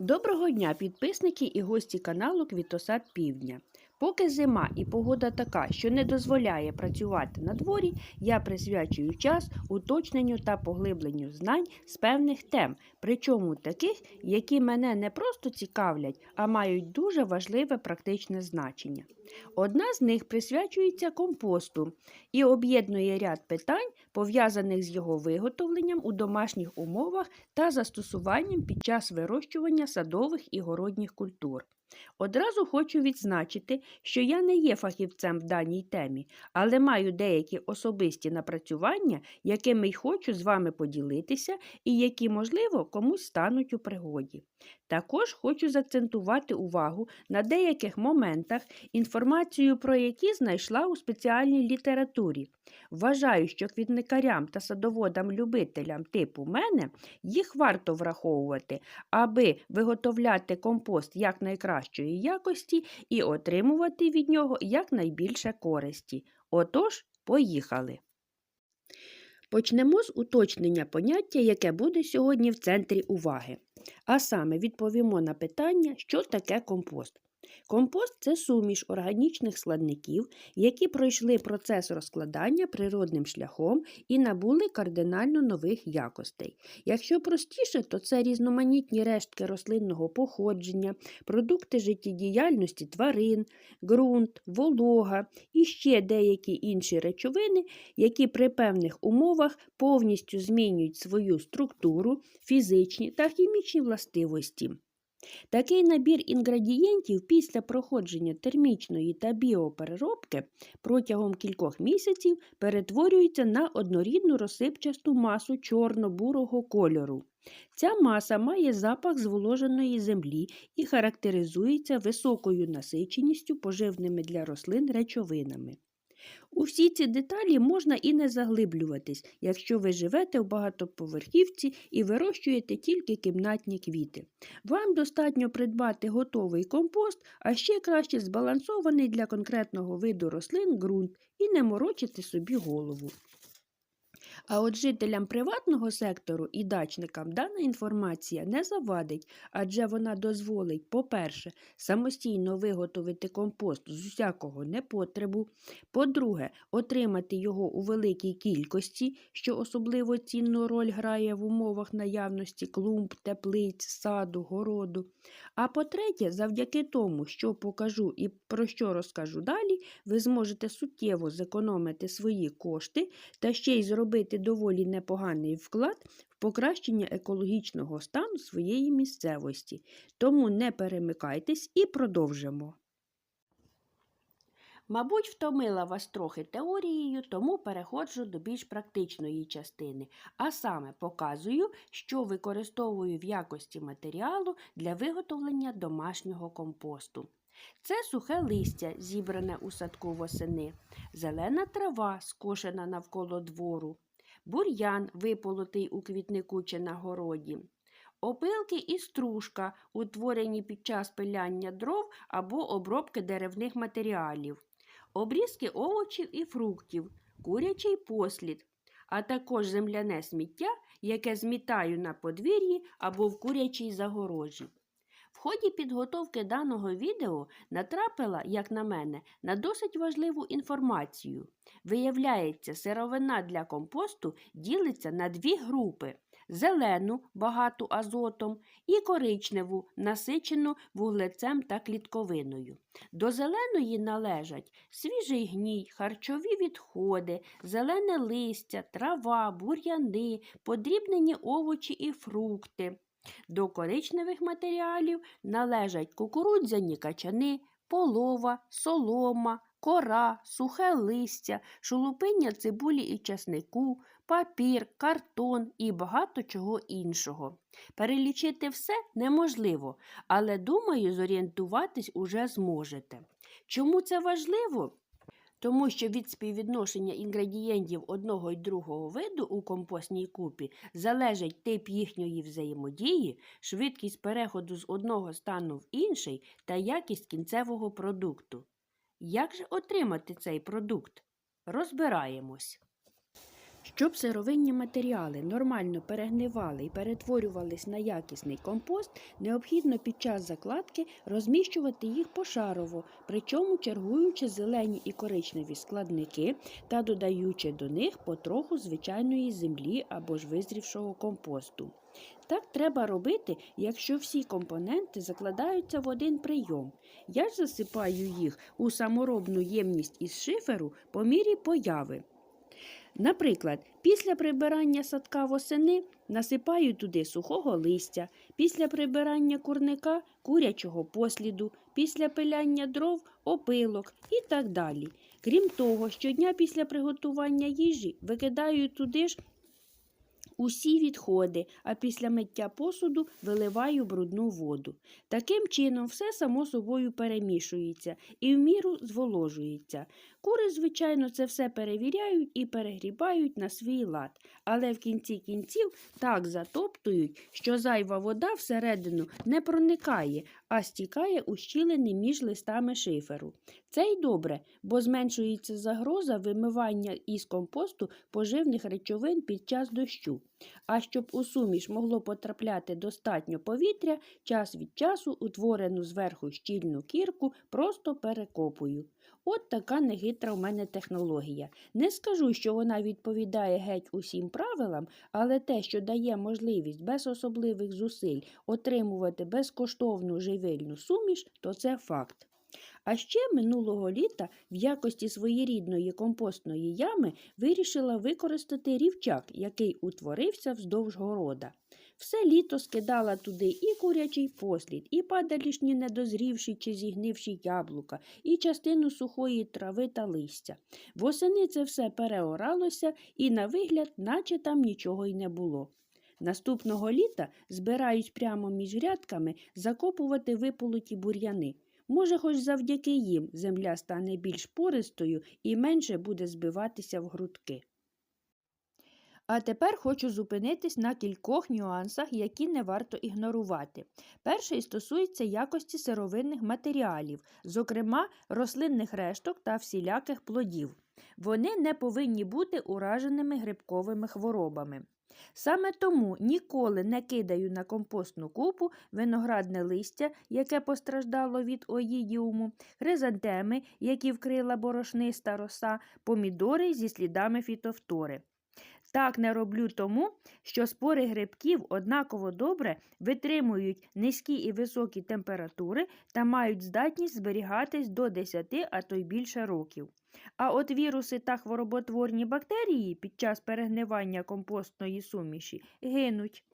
Доброго дня, підписники і гості каналу Квітосад Півдня. Поки зима і погода така, що не дозволяє працювати на дворі, я присвячую час уточненню та поглибленню знань з певних тем, причому таких, які мене не просто цікавлять, а мають дуже важливе практичне значення. Одна з них присвячується компосту і об'єднує ряд питань, пов'язаних з його виготовленням у домашніх умовах та застосуванням під час вирощування садових і городніх культур. Одразу хочу відзначити, що я не є фахівцем в даній темі, але маю деякі особисті напрацювання, якими й хочу з вами поділитися і які, можливо, комусь стануть у пригоді. Також хочу заакцентувати увагу на деяких моментах, інформацію про які знайшла у спеціальній літературі. Вважаю, що квітникарям та садоводам-любителям типу мене їх варто враховувати, аби виготовляти компост якнайкращої якості і отримувати від нього якнайбільше користі. Отож, поїхали! Почнемо з уточнення поняття, яке буде сьогодні в центрі уваги. А саме відповімо на питання, що таке компост. Компост це суміш органічних складників, які пройшли процес розкладання природним шляхом і набули кардинально нових якостей. Якщо простіше, то це різноманітні рештки рослинного походження, продукти життєдіяльності тварин, ґрунт, волога і ще деякі інші речовини, які при певних умовах повністю змінюють свою структуру, фізичні та хімічні властивості. Такий набір інгредієнтів після проходження термічної та біопереробки протягом кількох місяців перетворюється на однорідну розсипчасту масу чорно-бурого кольору. Ця маса має запах зволоженої землі і характеризується високою насиченістю поживними для рослин речовинами. У всі ці деталі можна і не заглиблюватись, якщо ви живете в багатоповерхівці і вирощуєте тільки кімнатні квіти. Вам достатньо придбати готовий компост, а ще краще збалансований для конкретного виду рослин ґрунт і не морочити собі голову. А от жителям приватного сектору і дачникам дана інформація не завадить, адже вона дозволить, по-перше, самостійно виготовити компост з усякого непотребу, по-друге, отримати його у великій кількості, що особливо цінну роль грає в умовах наявності клумб, теплиць, саду, городу. А по-третє, завдяки тому, що покажу і про що розкажу далі, ви зможете суттєво зекономити свої кошти та ще й зробити доволі непоганий вклад в покращення екологічного стану своєї місцевості. Тому не перемикайтесь і продовжимо. Мабуть, втомила вас трохи теорією, тому переходжу до більш практичної частини, а саме показую, що використовую в якості матеріалу для виготовлення домашнього компосту. Це сухе листя, зібране у садку восени, зелена трава, скошена навколо двору, бур'ян, виполотий у квітнику чи на городі, опилки і стружка, утворені під час пиляння дров або обробки деревних матеріалів, обрізки овочів і фруктів, курячий послід, а також земляне сміття, яке змітаю на подвір'ї або в курячій загорожі. В ході підготовки даного відео натрапила, як на мене, на досить важливу інформацію. Виявляється, сировина для компосту ділиться на дві групи: зелену, багату азотом, і коричневу, насичену вуглецем та клітковиною. До зеленої належать свіжий гній, харчові відходи, зелене листя, трава, бур'яни, подрібнені овочі і фрукти. До коричневих матеріалів належать кукурудзяні качани, полова, солома, кора, сухе листя, шелупиння цибулі і часнику, папір, картон і багато чого іншого. Перелічити все неможливо, але думаю, зорієнтуватись уже зможете. Чому це важливо? Тому що від співвідношення інгредієнтів одного й другого виду у компостній купі залежить тип їхньої взаємодії, швидкість переходу з одного стану в інший та якість кінцевого продукту. Як же отримати цей продукт? Розбираємось. Щоб сировинні матеріали нормально перегнивали і перетворювались на якісний компост, необхідно під час закладки розміщувати їх пошарово, причому чергуючи зелені і коричневі складники та додаючи до них потроху звичайної землі або ж визрівшого компосту. Так треба робити, якщо всі компоненти закладаються в один прийом. Я ж засипаю їх у саморобну ємність із шиферу по мірі появи. Наприклад, після прибирання садка восени насипаю туди сухого листя, після прибирання курника курячого посліду, після пиляння дров опилок і так далі. Крім того, щодня після приготування їжі викидаю туди ж усі відходи, а після миття посуду виливаю брудну воду. Таким чином, все само собою перемішується і в міру зволожується. Кури, звичайно, це все перевіряють і перегрібають на свій лад, але в кінці кінців так затоптують, що зайва вода всередину не проникає, а стікає у щілини між листами шиферу. Це й добре, бо зменшується загроза вимивання із компосту поживних речовин під час дощу. А щоб у суміш могло потрапляти достатньо повітря, час від часу утворену зверху щільну кірку просто перекопую. От така негитра в мене технологія. Не скажу, що вона відповідає геть усім правилам, але те, що дає можливість без особливих зусиль отримувати безкоштовну живильну суміш, то це факт. А ще минулого літа в якості своєрідної компостної ями вирішила використати рівчак, який утворився вздовж города. Все літо скидала туди і курячий послід, і падалішні недозрівші чи зігнивші яблука, і частину сухої трави та листя. Восени це все переоралося, і на вигляд, наче там нічого й не було. Наступного літа збираюсь прямо між рядками закопувати виполоті бур'яни. Може, хоч завдяки їм земля стане більш пористою і менше буде збиватися в грудки. А тепер хочу зупинитись на кількох нюансах, які не варто ігнорувати. Перший стосується якості сировинних матеріалів, зокрема рослинних решток та всіляких плодів. Вони не повинні бути ураженими грибковими хворобами. Саме тому ніколи не кидаю на компостну купу виноградне листя, яке постраждало від оїдіуму, хризантеми, які вкрила борошниста роса, помідори зі слідами фітофтори. Так не роблю тому, що спори грибків однаково добре витримують низькі і високі температури та мають здатність зберігатись до 10, а то й більше років. А от віруси та хвороботворні бактерії під час перегнивання компостної суміші гинуть.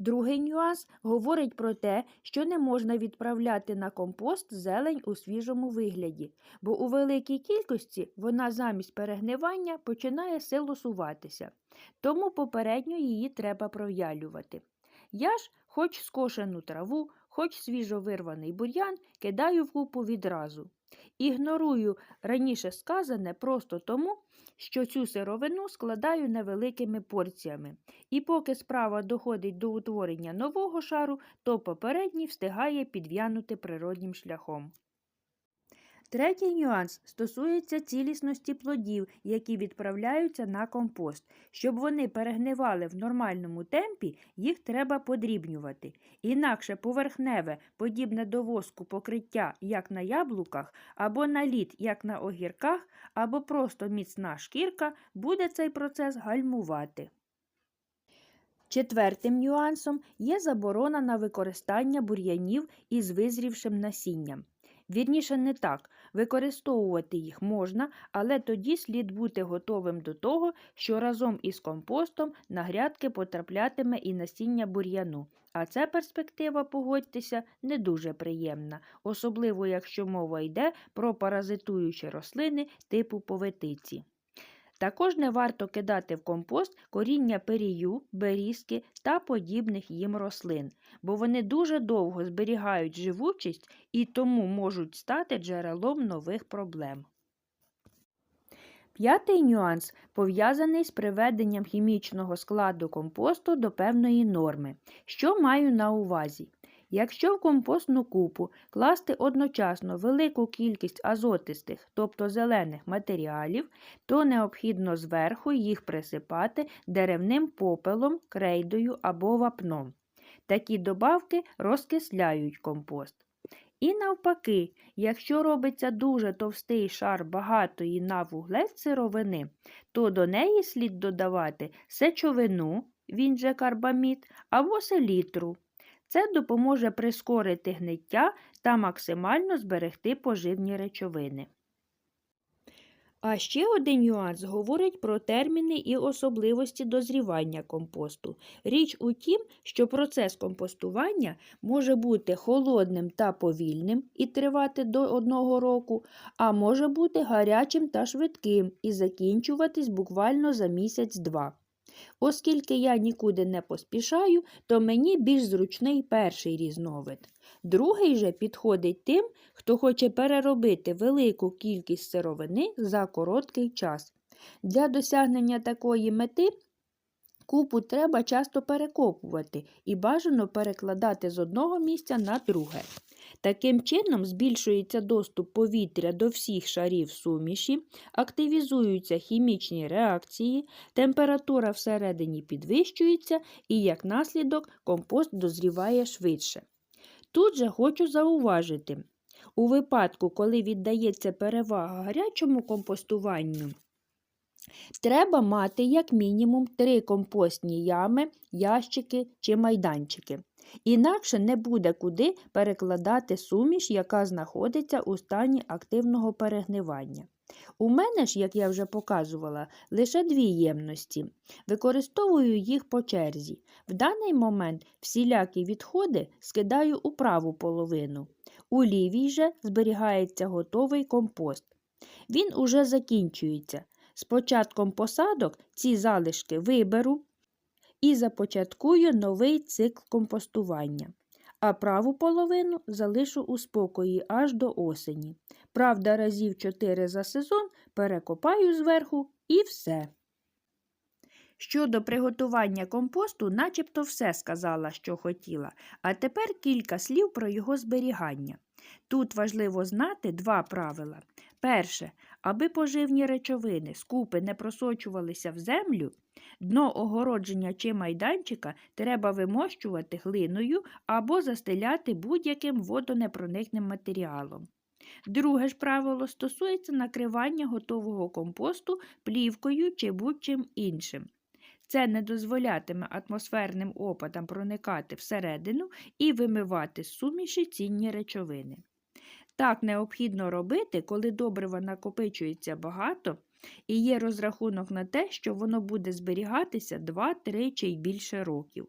Другий нюанс говорить про те, що не можна відправляти на компост зелень у свіжому вигляді, бо у великій кількості вона замість перегнивання починає силосуватися, тому попередньо її треба пров'ялювати. Я ж, хоч скошену траву, хоч свіжовирваний бур'ян, кидаю в купу відразу. Ігнорую раніше сказане просто тому, що цю сировину складаю невеликими порціями, і поки справа доходить до утворення нового шару, то попередній встигає підв'янути природнім шляхом. Третій нюанс стосується цілісності плодів, які відправляються на компост. Щоб вони перегнивали в нормальному темпі, їх треба подрібнювати. Інакше поверхневе, подібне до воску покриття, як на яблуках, або на лід, як на огірках, або просто міцна шкірка, буде цей процес гальмувати. Четвертим нюансом є заборона на використання бур'янів із визрівшим насінням. Вірніше, не так. Використовувати їх можна, але тоді слід бути готовим до того, що разом із компостом на грядки потраплятиме і насіння бур'яну. А це перспектива, погодьтеся, не дуже приємна, особливо якщо мова йде про паразитуючі рослини типу поветиці. Також не варто кидати в компост коріння перію, берізки та подібних їм рослин, бо вони дуже довго зберігають живучість і тому можуть стати джерелом нових проблем. П'ятий нюанс пов'язаний з приведенням хімічного складу компосту до певної норми. Що маю на увазі? Якщо в компостну купу класти одночасно велику кількість азотистих, тобто зелених матеріалів, то необхідно зверху їх присипати деревним попелом, крейдою або вапном. Такі добавки розкисляють компост. І навпаки, якщо робиться дуже товстий шар багатої на вуглець сировини, то до неї слід додавати сечовину, він же карбамід, або селітру. Це допоможе прискорити гниття та максимально зберегти поживні речовини. А ще один нюанс говорить про терміни і особливості дозрівання компосту. Річ у тім, що процес компостування може бути холодним та повільним і тривати до одного року, а може бути гарячим та швидким і закінчуватись буквально за місяць-два. Оскільки я нікуди не поспішаю, то мені більш зручний перший різновид. Другий же підходить тим, хто хоче переробити велику кількість сировини за короткий час. Для досягнення такої мети купу треба часто перекопувати і бажано перекладати з одного місця на друге. Таким чином збільшується доступ повітря до всіх шарів суміші, активізуються хімічні реакції, температура всередині підвищується і, як наслідок, компост дозріває швидше. Тут же хочу зауважити, у випадку, коли віддається перевага гарячому компостуванню, треба мати як мінімум три компостні ями, ящики чи майданчики. Інакше не буде куди перекладати суміш, яка знаходиться у стані активного перегнивання. У мене ж, як я вже показувала, лише дві ємності. Використовую їх по черзі. В даний момент всілякі відходи скидаю у праву половину. У лівій же зберігається готовий компост. Він уже закінчується. З початком посадок ці залишки виберу і започаткую новий цикл компостування. А праву половину залишу у спокої аж до осені. Правда, разів 4 за сезон перекопаю зверху і все. Щодо приготування компосту, начебто все сказала, що хотіла, а тепер кілька слів про його зберігання. Тут важливо знати два правила. Перше, аби поживні речовини скупи не просочувалися в землю, дно огородження чи майданчика треба вимощувати глиною або застеляти будь-яким водонепроникним матеріалом. Друге ж правило стосується накривання готового компосту плівкою чи будь-чим іншим. Це не дозволятиме атмосферним опадам проникати всередину і вимивати суміші цінні речовини. Так необхідно робити, коли добрива накопичується багато, і є розрахунок на те, що воно буде зберігатися 2, 3 чи й більше років.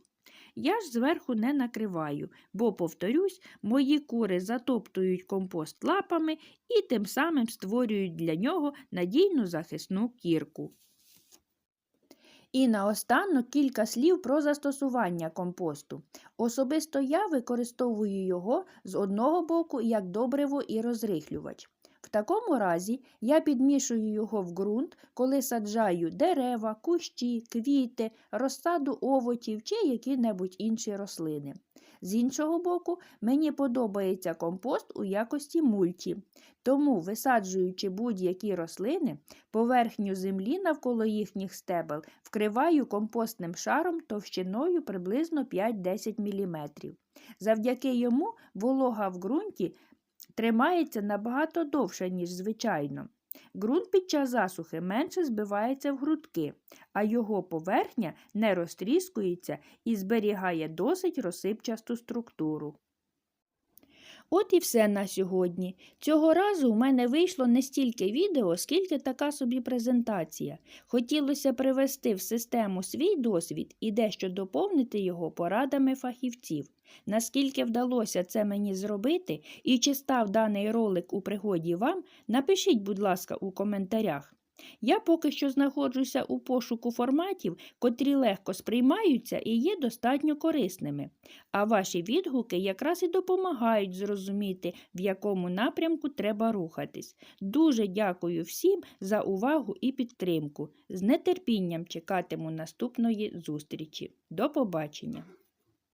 Я ж зверху не накриваю, бо, повторюсь, мої кури затоптують компост лапами і тим самим створюють для нього надійну захисну кірку. І наостанок кілька слів про застосування компосту. Особисто я використовую його з одного боку як добриво і розрихлювач. Такому разі я підмішую його в ґрунт, коли саджаю дерева, кущі, квіти, розсаду овочів чи які-небудь інші рослини. З іншого боку, мені подобається компост у якості мульті, тому, висаджуючи будь-які рослини, поверхню землі навколо їхніх стебел вкриваю компостним шаром товщиною приблизно 5-10 мм. Завдяки йому волога в ґрунті тримається набагато довше, ніж звичайно. Ґрунт під час засухи менше збивається в грудки, а його поверхня не розтріскується і зберігає досить розсипчасту структуру. От і все на сьогодні. Цього разу у мене вийшло не стільки відео, скільки така собі презентація. Хотілося привести в систему свій досвід і дещо доповнити його порадами фахівців. Наскільки вдалося це мені зробити і чи став даний ролик у пригоді вам, напишіть, будь ласка, у коментарях. Я поки що знаходжуся у пошуку форматів, котрі легко сприймаються і є достатньо корисними, а ваші відгуки якраз і допомагають зрозуміти, в якому напрямку треба рухатись. Дуже дякую всім за увагу і підтримку. З нетерпінням чекатиму наступної зустрічі. До побачення!